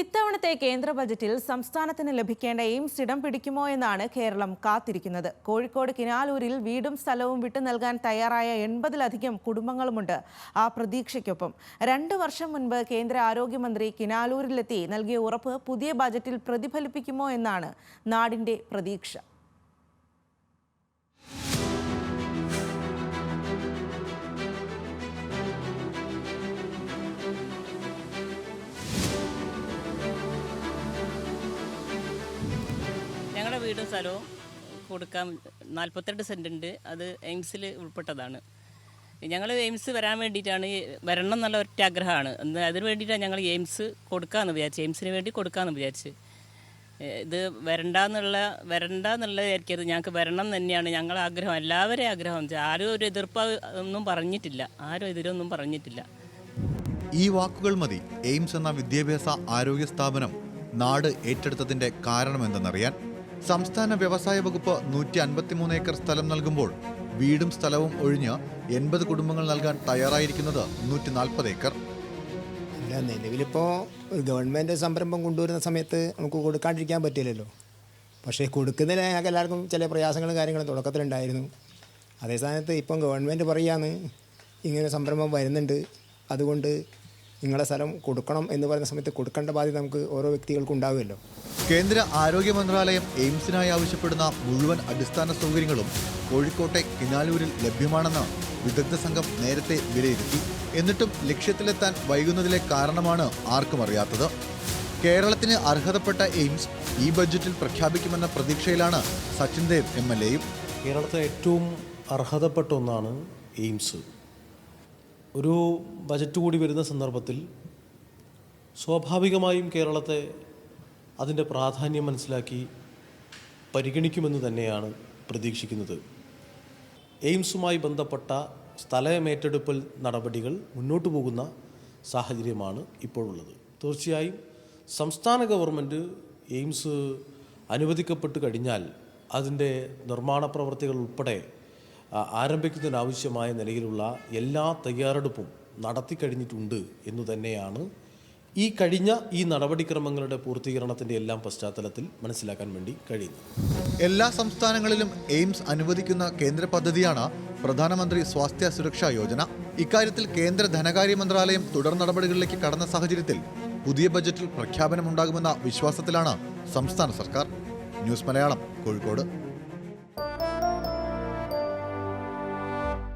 ഇത്തവണത്തെ കേന്ദ്ര ബജറ്റിൽ സംസ്ഥാനത്തിന് ലഭിക്കേണ്ട എയിംസ് ഇടം പിടിക്കുമോ എന്നാണ് കേരളം കാത്തിരിക്കുന്നത്. കോഴിക്കോട് കിനാലൂരിൽ വീടും സ്ഥലവും വിട്ടു നൽകാൻ തയ്യാറായ എൺപതിലധികം കുടുംബങ്ങളുമുണ്ട് ആ പ്രതീക്ഷയ്ക്കൊപ്പം. രണ്ട് വർഷം മുൻപ് കേന്ദ്ര ആരോഗ്യമന്ത്രി കിനാലൂരിലെത്തി നൽകിയ ഉറപ്പ് പുതിയ ബജറ്റിൽ പ്രതിഫലിപ്പിക്കുമോ എന്നാണ് നാടിന്റെ പ്രതീക്ഷ. വീടും സ്ഥലവും കൊടുക്കാൻ നാൽപ്പത്തെട്ട് സെന്റ് ഉണ്ട്. അത് എയിംസിൽ ഉൾപ്പെട്ടതാണ്. ഞങ്ങൾ എയിംസ് വരാൻ വേണ്ടിയിട്ടാണ് വരണം എന്നുള്ള ഒറ്റ ആഗ്രഹമാണ്. അതിന് വേണ്ടിയിട്ടാണ് ഞങ്ങൾ എയിംസ് കൊടുക്കാമെന്ന് വിചാരിച്ചു എയിംസിന് വേണ്ടി കൊടുക്കാമെന്ന് വിചാരിച്ച് ഇത് ഇത് വരണ്ടെന്നുള്ള വരണ്ടെന്നുള്ള വിചാരിക്കരുത് ഞങ്ങൾക്ക് വരണം തന്നെയാണ് ഞങ്ങൾ ആഗ്രഹം. എല്ലാവരെയും ആഗ്രഹം ആരും ഒരു എതിർപ്പ് ഒന്നും പറഞ്ഞിട്ടില്ല. ആരും എതിരൊന്നും പറഞ്ഞിട്ടില്ല. ഈ വാക്കുകൾ മതി. എയിംസ് എന്ന വിദ്യാഭ്യാസ ആരോഗ്യ സ്ഥാപനം നാട് ഏറ്റെടുത്തതിന്റെ കാരണമെന്തെന്നറിയാൻ സംസ്ഥാന വ്യവസായ വകുപ്പ് നൂറ്റി അൻപത്തിമൂന്ന് ഏക്കർ സ്ഥലം നൽകുമ്പോൾ വീടും സ്ഥലവും ഒഴിഞ്ഞ് എൺപത് കുടുംബങ്ങൾ നൽകാൻ തയ്യാറായിരിക്കുന്നത് നൂറ്റി നാൽപ്പത് ഏക്കർ. അല്ല നിലവിലിപ്പോൾ ഗവൺമെന്റ് സംരംഭം കൊണ്ടുവരുന്ന സമയത്ത് നമുക്ക് കൊടുക്കാണ്ടിരിക്കാൻ പറ്റില്ലല്ലോ. പക്ഷേ കൊടുക്കുന്നതിന് ഞങ്ങൾക്ക് എല്ലാവർക്കും ചില പ്രയാസങ്ങളും കാര്യങ്ങളും തുടക്കത്തിലുണ്ടായിരുന്നു. അതേ സമയത്ത് ഇപ്പം ഗവൺമെന്റ് പറയുകയാണ് ഇങ്ങനെ സംരംഭം വരുന്നുണ്ട്. അതുകൊണ്ട് നിങ്ങളെ സ്ഥലം കൊടുക്കണം എന്ന് പറയുന്ന സമയത്ത് കൊടുക്കേണ്ട ബാധ്യത നമുക്ക് ഓരോ വ്യക്തികൾക്കും ഉണ്ടാവുമല്ലോ. കേന്ദ്ര ആരോഗ്യ മന്ത്രാലയം എയിംസിനായി ആവശ്യപ്പെടുന്ന മുഴുവൻ അടിസ്ഥാന സൗകര്യങ്ങളും കോഴിക്കോട്ടെ കിനാലൂരിൽ ലഭ്യമാണെന്ന് വിദഗ്ധ സംഘം നേരത്തെ വിലയിരുത്തി. എന്നിട്ടും ലക്ഷ്യത്തിലെത്താൻ വൈകുന്നതിലെ കാരണമാണ് ആർക്കും അറിയാത്തത്. കേരളത്തിന് അർഹതപ്പെട്ട എയിംസ് ഈ ബജറ്റിൽ പ്രഖ്യാപിക്കുമെന്ന പ്രതീക്ഷയിലാണ് സച്ചിൻ ദേവ് എം എൽ എയും. കേരളത്തിന് ഏറ്റവും അർഹതപ്പെട്ട ഒന്നാണ് എയിംസ്. ഒരു ബജറ്റ് കൂടി വരുന്ന സന്ദർഭത്തിൽ സ്വാഭാവികമായും കേരളത്തെ അതിന്റെ പ്രാധാന്യം മനസ്സിലാക്കി പരിഗണിക്കുമെന്ന് തന്നെയാണ് പ്രതീക്ഷിക്കുന്നത്. എയിംസുമായി ബന്ധപ്പെട്ട സ്ഥലമേറ്റെടുപ്പൽ നടപടികൾ മുന്നോട്ട് പോകുന്ന സാഹചര്യമാണ് ഇപ്പോഴുള്ളത്. തീർച്ചയായും സംസ്ഥാന ഗവൺമെന്റ് എയിംസ് അനുവദിക്കപ്പെട്ട് കഴിഞ്ഞാൽ അതിന്റെ നിർമ്മാണ പ്രവർത്തികൾ ഉൾപ്പെടെ ആരംഭിക്കുന്നതിനാവശ്യമായ നിലയിലുള്ള എല്ലാ തയ്യാറെടുപ്പും നടത്തി കഴിഞ്ഞിട്ടുണ്ട് എന്നു തന്നെയാണ് ഈ കഴിഞ്ഞ ഈ നടപടിക്രമങ്ങളുടെ പൂർത്തീകരണത്തിന്റെ എല്ലാം പശ്ചാത്തലത്തിൽ മനസ്സിലാക്കാൻ വേണ്ടി കഴിയുന്നത്. എല്ലാ സംസ്ഥാനങ്ങളിലും എയിംസ് അനുവദിക്കുന്ന കേന്ദ്ര പദ്ധതിയാണ് പ്രധാനമന്ത്രി സ്വാസ്ഥ്യ സുരക്ഷാ യോജന. ഇക്കാര്യത്തിൽ കേന്ദ്ര ധനകാര്യ മന്ത്രാലയം തുടർ നടപടികളിലേക്ക് കടന്ന സാഹചര്യത്തിൽ പുതിയ ബജറ്റിൽ പ്രഖ്യാപനമുണ്ടാകുമെന്ന വിശ്വാസത്തിലാണ് സംസ്ഥാന സർക്കാർ. ന്യൂസ് മലയാളം കോഴിക്കോട്.